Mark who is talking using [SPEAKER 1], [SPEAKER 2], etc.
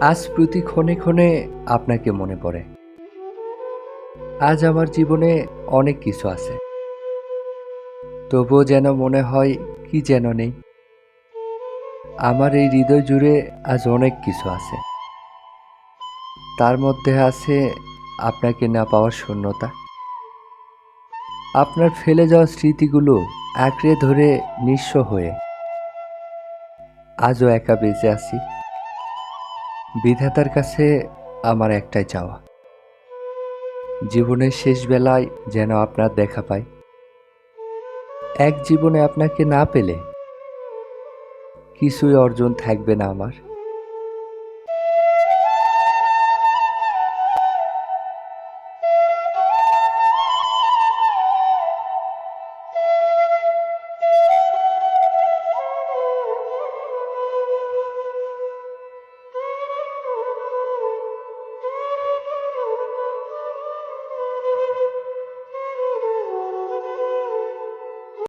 [SPEAKER 1] আজ প্রতি ক্ষণে ক্ষণে আপনাকে মনে পড়ে। আজ আমার জীবনে অনেক কিছু আছে। তবুও যেন মনে হয় কি যেন নেই। আমার এই হৃদয় জুড়ে আজ অনেক কিছু আছে। তার মধ্যে আছে আপনাকে না পাওয়ার শূন্যতা। আপনার ফেলে যাওয়া স্মৃতিগুলো আঁকড়ে ধরে নিঃস্ব হয়ে আজও একা বেঁচে আছি। বিধাতার কাছে আমার একটাই চাওয়া। জীবনের শেষ বেলায় যেন আপনার দেখা পাই। এক জীবনে আপনাকে না পেলে কিছুই অর্জন থাকবে না আমার।